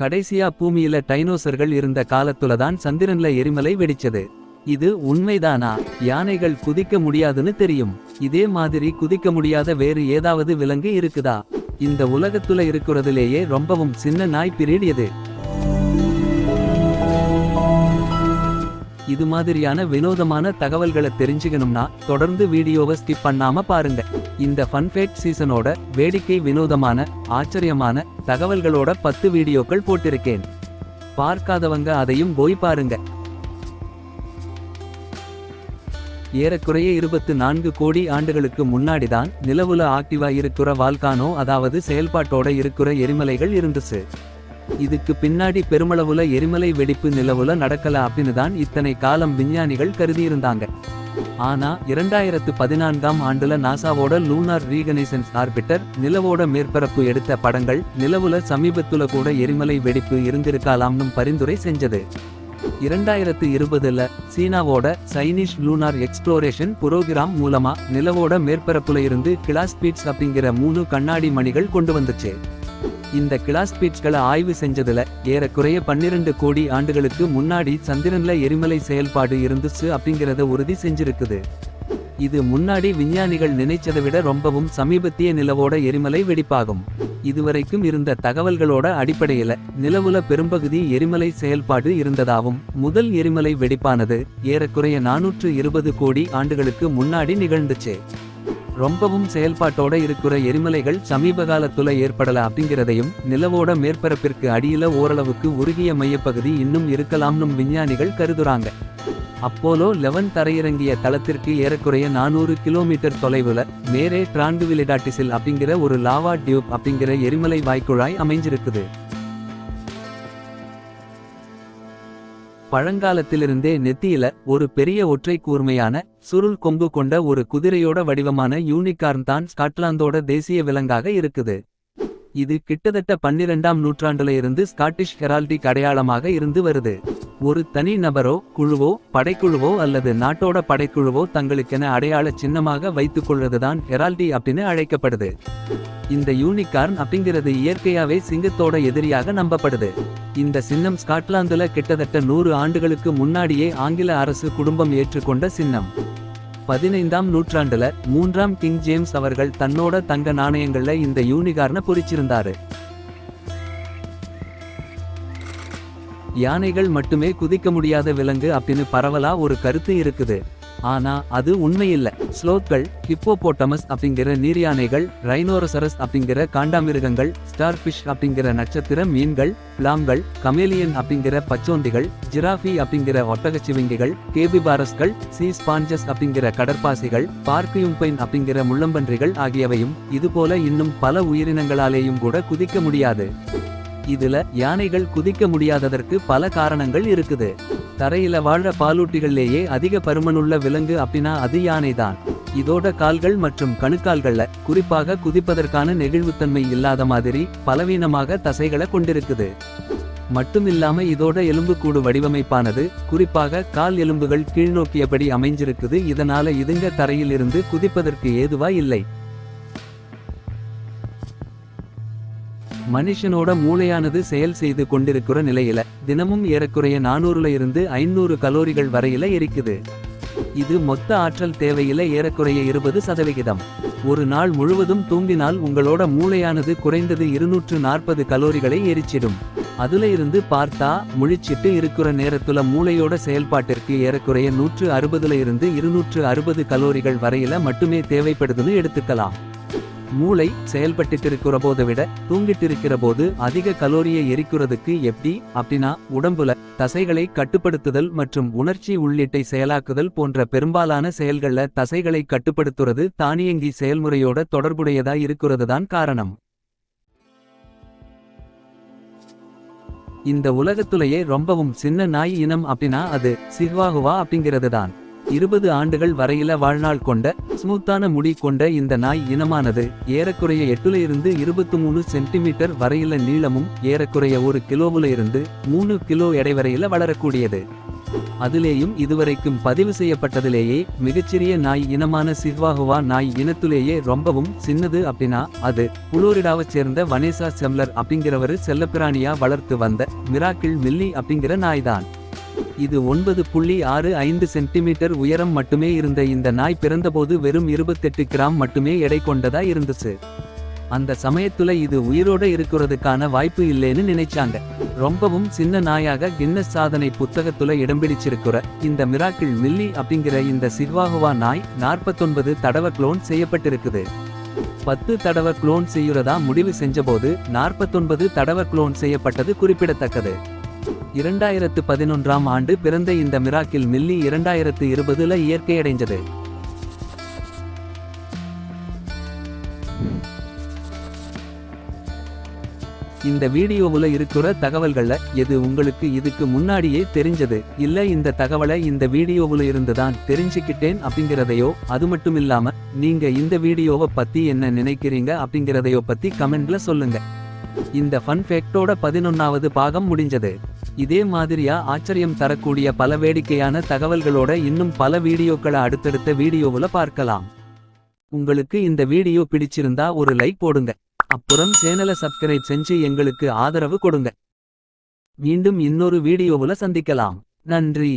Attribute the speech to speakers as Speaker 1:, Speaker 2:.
Speaker 1: கடைசியா பூமியில டைனோசர்கள் இருந்த காலத்துலதான் சந்திரன்ல எரிமலை வெடிச்சது. இது உண்மைதானா? யானைகள் குதிக்க முடியாதுன்னு தெரியும். இதே மாதிரி குதிக்க முடியாத வேறு ஏதாவது விலங்கு இருக்குதா? இந்த உலகத்துல இருக்கிறதுலேயே ரொம்பவும் சின்ன நாய் பிரீட் எது இது மாதிரியான வினோதமான தகவல்களை தெரிஞ்சுக்கணும்னா தொடர்ந்து வீடியோவை ஸ்கிப் பண்ணாம பாருங்க. இந்த ஃபன்ஃபேட் சீசனோட வேடிக்கை வினோதமான ஆச்சரியமான தகவல்களோட பத்து வீடியோக்கள் போட்டிருக்கேன். பார்க்காதவங்க அதையும் போய் பாருங்க. ஏறக்குறைய இருபத்து நான்கு கோடி ஆண்டுகளுக்கு முன்னாடிதான் நிலவுல ஆக்டிவா இருக்கிற வால்கானோ அதாவது செயல்பாட்டோட இருக்கிற எரிமலைகள் இருந்துச்சு. இதுக்கு பின்னாடி பெருமளவுல எரிமலை வெடிப்பு நிலவுல நடக்கல அப்படின்னு தான் இத்தனை காலம் விஞ்ஞானிகள் கருதியிருந்தாங்க. ஆனா இரண்டாயிரத்து பதினான்காம் ஆண்டுல நாசாவோட லூனார் ரீகனைசன்ஸ் ஆர்பிட்டர் நிலவோட மேற்பரப்பு எடுத்த படங்கள் நிலவுல சமீபத்துல கூட எரிமலை வெடிப்பு இருந்திருக்கலாம்னு பரிந்துரை செஞ்சது. இரண்டாயிரத்து இருபதுல சீனாவோட சைனீஸ் லூனார் எக்ஸ்ப்ளோரேஷன் புரோகிராம் மூலமா நிலவோட மேற்பரப்புல இருந்து கிளாஸ்பீட்ஸ் அப்படிங்கிற மூணு கண்ணாடி மணிகள் கொண்டு வந்துச்சு. இந்த கிளாஸ்பீட்ஸ்களை ஆய்வு செஞ்சதுல ஏறக்குறைய பன்னிரண்டு கோடி ஆண்டுகளுக்கு முன்னாடி சந்திரன்ல எரிமலை செயல்பாடு இருந்துச்சு அப்படிங்கிறத உறுதி செஞ்சிருக்குது. இது முன்னாடி விஞ்ஞானிகள் நினைச்சதை விட ரொம்பவும் சமீபத்திய நிலவோட எரிமலை வெடிப்பாகும். இதுவரைக்கும் இருந்த தகவல்களோட அடிப்படையில நிலவுல பெரும்பகுதி எரிமலை செயல்பாடு இருந்ததாவும் முதல் எரிமலை வெடிப்பானது ஏறக்குறைய நானூற்று இருபது கோடி ஆண்டுகளுக்கு முன்னாடி நிகழ்ந்துச்சு. ரொம்பவும் செயல்பாட்டோட இருக்கிற எரிமலைகள் சமீப காலத்துல ஏற்படல அப்படிங்கிறதையும் நிலவோட மேற்பரப்பிற்கு அடியில ஓரளவுக்கு உருகிய மையப்பகுதி இன்னும் இருக்கலாம்னும் விஞ்ஞானிகள் கருதுறாங்க. அப்போலோ லெவன் தரையிறங்கிய தளத்திற்கு ஏறக்குறைய நானூறு கிலோமீட்டர் தொலைவுல மேரே டிராண்டுவிலிடாட்டிசில் அப்படிங்கிற ஒரு லாவா டியூப் அப்படிங்கிற எரிமலை வாய்க்குழாய் அமைஞ்சிருக்குது. பழங்காலத்திலிருந்தே நெத்தியில ஒரு பெரிய ஒற்றை கூர்மையான சுருள் கொம்பு கொண்ட ஒரு குதிரையோட வடிவமான யூனிகார்ன் தான் ஸ்காட்லாந்தோட தேசிய விலங்காக இருக்குது. இது கிட்டத்தட்ட பன்னிரெண்டாம் நூற்றாண்டுல இருந்து ஸ்காட்டிஷ் ஹெரால்டிக் அடையாளமாக இருந்து வருது. ஒரு தனி நபரோ குழுவோ படைக்குழுவோ அல்லது நாட்டோட படைக்குழுவோ தங்களுக்கென அடையாள சின்னமாக வைத்துக் கொள்வதுதான் ஹெரால்டி அப்படின்னு அழைக்கப்படுது. இந்த யூனிகார்ன் அப்படிங்கிறது இயற்கையாவே சிங்கத்தோட எதிரியாக நம்பப்படுது. இந்த சின்னம் ஸ்காட்லாந்துல கிட்டத்தட்ட நூறு ஆண்டுகளுக்கு முன்னாடியே ஆங்கில அரசு குடும்பம் ஏற்றுக்கொண்ட சின்னம். பதினைந்தாம் நூற்றாண்டுல மூன்றாம் கிங் ஜேம்ஸ் அவர்கள் தன்னோட தங்க நாணயங்கள்ல இந்த யூனிகார்னை பொறிச்சிருந்தாரு. யானைகள் மட்டுமே குதிக்க முடியாத விலங்கு அப்படின்னு பரவலா ஒரு கருத்து இருக்குது. ஆனா அது உண்மையில்ல. ஸ்லோத்கள் ஹிப்போபோட்டமஸ் அப்படிங்கிற நீர் யானைகள் ரைனோரசரஸ் அப்படிங்கிற காண்டாமிருகங்கள் ஸ்டார்பிஷ் அப்படிங்கிற நட்சத்திர மீன்கள் பிளாம்கள் கமேலியன் அப்படிங்கிற பச்சோந்திகள் ஜிராஃபி அப்படிங்கிற ஒட்டகச்சிவிங்கிகள் கேபிபாரஸ்கள் சீ ஸ்பாஞ்சஸ் அப்படிங்கிற கடற்பாசிகள் பார்க்கியும்பைன் அப்படிங்கிற முள்ளம்பன்றிகள் ஆகியவையும் இதுபோல இன்னும் பல உயிரினங்களாலேயும் கூட குதிக்க முடியாது. இதுல யானைகள் குதிக்க முடியாததற்கு பல காரணங்கள் இருக்குது. தரையில வாழ பாலூட்டிகள்லேயே அதிக பருமனுள்ள விலங்கு அப்படின்னா அது யானைதான். இதோட கால்கள் மற்றும் கணுக்கால்கள்ல குறிப்பாக குதிப்பதற்கான நெகிழ்வுத்தன்மை இல்லாத மாதிரி பலவீனமாக தசைகளை கொண்டிருக்குது. மட்டுமில்லாம இதோட எலும்புக்கூடு வடிவமைப்பானது குறிப்பாக கால் எலும்புகள் கீழ்நோக்கியபடி அமைஞ்சிருக்குது. இதனால இதுங்க தரையில் இருந்து குதிப்பதற்கு ஏதுவா இல்லை. மனுஷனோட மூளையானது செயல் செய்து கொண்டிருக்கிற நிலையில தினமும் ஏறக்குறைய நானூறுல இருந்து ஐநூறு கலோரிகள் வரையில எரிக்குது. இது மொத்த ஆற்றல் தேவையில ஏறக்குறைய இருபது சதவிகிதம். ஒரு நாள் முழுவதும் தூங்கினால் உங்களோட மூளையானது குறைந்தது இருநூற்று நாற்பது கலோரிகளை எரிச்சிடும். அதுல இருந்து பார்த்தா முழிச்சிட்டு இருக்கிற நேரத்துல மூளையோட செயல்பாட்டிற்கு ஏறக்குறைய நூற்று அறுபதுல இருந்து இருநூற்று அறுபது கலோரிகள் வரையில மட்டுமே தேவைப்படுதுன்னு எடுத்துக்கலாம். மூளை செயல்பட்டுட்டு இருக்கிற போதை விட தூங்கிட்டு இருக்கிற போது அதிக கலோரியை எரிக்கிறதுக்கு எப்படி? அப்படின்னா உடம்புல தசைகளை கட்டுப்படுத்துதல் மற்றும் உணர்ச்சி உள்ளீட்டை செயலாக்குதல் போன்ற பெரும்பாலான செயல்கள்ல தசைகளை கட்டுப்படுத்துறது தானியங்கி செயல்முறையோட தொடர்புடையதா இருக்கிறது தான் காரணம். இந்த உலகத்துலயே ரொம்பவும் சின்ன நாய் இனம் அப்படின்னா அது சிஹ்வாகுவா அப்படிங்கிறது தான் இருபது ஆண்டுகள் வரையில வாழ்நாள் கொண்ட ஸ்மூத்தான முடி கொண்ட இந்த நாய் இனமானது ஏறக்குறைய எட்டுல இருந்து இருபத்து மூணு சென்டிமீட்டர் வரையில நீளமும் ஏறக்குறைய ஒரு கிலோவுல இருந்து மூணு கிலோ எடை வரையில வளரக்கூடியது. அதிலேயும் இதுவரைக்கும் பதிவு செய்யப்பட்டதிலேயே மிகச்சிறிய நாய் இனமான சிஹ்வாகுவா நாய் இனத்துலேயே ரொம்பவும் சின்னது அப்படின்னா அது புளோரிடாவைச் சேர்ந்த வனேசா செம்லர் அப்படிங்கிறவரு செல்லப்பிராணியா வளர்த்து வந்த மிராக்கிள் மில்லி அப்படிங்கிற நாய்தான். இது ஒன்பது புள்ளி ஆறு ஐந்து சென்டிமீட்டர் உயரம் மட்டுமே இருந்த இந்த நாய் பிறந்தபோது வெறும் இருபத்தெட்டு கிராம் மட்டுமே எடை கொண்டதா இருந்துச்சு. அந்த சமயத்துல இது உயிரோட இருக்கிறதுக்கான வாய்ப்பு இல்லைன்னு நினைச்சாங்க. ரொம்பவும் சின்ன நாயாக கின்னஸ் சாதனை புத்தகத்துல இடம் பிடிச்சிருக்கிற இந்த மிராக்கிள் மில்லி அப்படிங்கிற இந்த சிர்வாகுவா நாய் நாற்பத்தொன்பது தடவை குளோன் செய்யப்பட்டிருக்குது. பத்து தடவை குளோன் செய்யுறதா முடிவு செஞ்சபோது நாற்பத்தொன்பது தடவை குளோன் செய்யப்பட்டது குறிப்பிடத்தக்கது. இரண்டாயிரத்து பதினொன்றாம் ஆண்டு பிறந்த இந்த மிராக்கில் மில்லி இரண்டாயிரத்து இருபதுல இயற்கையடைஞ்சது இந்த வீடியோவுல இருக்கிற தகவல்கள்ல எது உங்களுக்கு இதுக்கு முன்னாடியே தெரிஞ்சது? இல்ல இந்த தகவலை இந்த வீடியோவுல இருந்துதான் தெரிஞ்சுக்கிட்டேன் அப்படிங்கிறதையோ அது மட்டும் இல்லாம நீங்க இந்த வீடியோவை பத்தி என்ன நினைக்கிறீங்க அப்படிங்கிறதையோ பத்தி கமெண்ட்ல சொல்லுங்க. இந்த ஃபன் ஃபேக்டோட பதினொன்னாவது பாகம் முடிஞ்சது. இதே மாதிரியா ஆச்சரியம் தரக்கூடிய பல வேடிக்கையான தகவல்களோட இன்னும் பல வீடியோக்களை அடுத்தடுத்த வீடியோவுல பார்க்கலாம். உங்களுக்கு இந்த வீடியோ பிடிச்சிருந்தா ஒரு லைக் போடுங்க. அப்புறம் சேனலை சப்ஸ்கிரைப் செஞ்சு எங்களுக்கு ஆதரவு கொடுங்க. மீண்டும் இன்னொரு வீடியோவுல சந்திக்கலாம். நன்றி.